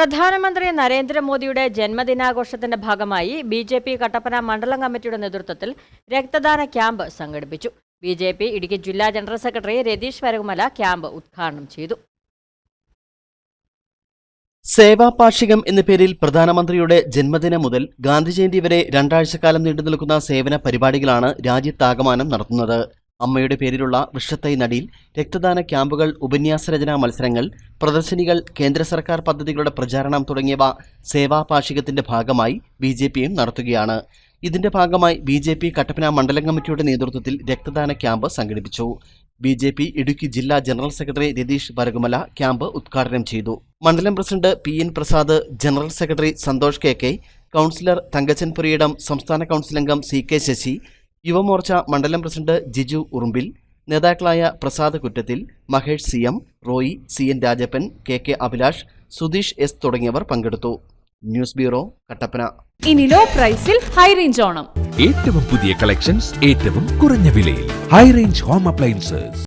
പ്രധാനമന്ത്രി നരേന്ദ്രമോദിയുടെ ജന്മദിനാഘോഷത്തിന്റെ ഭാഗമായി ബി ജെ പി കട്ടപ്പന മണ്ഡലം കമ്മിറ്റിയുടെ നേതൃത്വത്തിൽ രക്തദാന ക്യാമ്പ് സംഘടിപ്പിച്ചു. ബി ജെ പി ഇടുക്കി ജില്ലാ general secretary Ratheesh Varakumala camp ഉദ്ഘാടനം ചെയ്തു. സേവാപാക്ഷികം എന്ന പേരിൽ പ്രധാനമന്ത്രിയുടെ ജന്മദിനം മുതൽ ഗാന്ധിജയന്തി വരെ രണ്ടാഴ്ചക്കാലം നീണ്ടു നിൽക്കുന്ന സേവന പരിപാടികളാണ് രാജ്യത്താകമാനം നടത്തുന്നത്. അമ്മയുടെ പേരിലുള്ള വൃക്ഷത്തൈ നടിയിൽ രക്തദാന ക്യാമ്പുകൾ ഉപന്യാസ ഉപന്യാസരചനാ മത്സരങ്ങൾ പ്രദർശനികൾ കേന്ദ്ര സർക്കാർ പദ്ധതികളുടെ പ്രചാരണം തുടങ്ങിയവ സേവാപാക്ഷികത്തിന്റെ ഭാഗമായി ബി ജെ പിയും നടത്തുകയാണ്. ഇതിന്റെ ഭാഗമായി ബി ജെ പി കട്ടപ്പന മണ്ഡലം കമ്മിറ്റിയുടെ നേതൃത്വത്തിൽ രക്തദാന ക്യാമ്പ് സംഘടിപ്പിച്ചു. ബി ജെ പി ഇടുക്കി ജില്ലാ general secretary Ratheesh Varakumala camp ഉദ്ഘാടനം ചെയ്തു. മണ്ഡലം president P N Prasad general secretary Santhosh K K councillor Thankachan Puriyidam സംസ്ഥാന കൗൺസിൽ അംഗം സി കെ ശശി യുവമോർച്ച മണ്ഡലം പ്രസിഡന്റ് ജിജു ഉറുമ്പിൽ നേതാക്കളായ Prasad കുറ്റത്തിൽ Mahesh C M Roy C N Rajappan K K Abhilash Sudheesh S തുടങ്ങിയവർ പങ്കെടുത്തു. News bureau Kattappana. ഇനി low പ്രൈസിൽ high range Onam. ഏറ്റവും പുതിയ കളക്ഷൻസ് ഏറ്റവും കുറഞ്ഞ വിലയിൽ. High range home appliances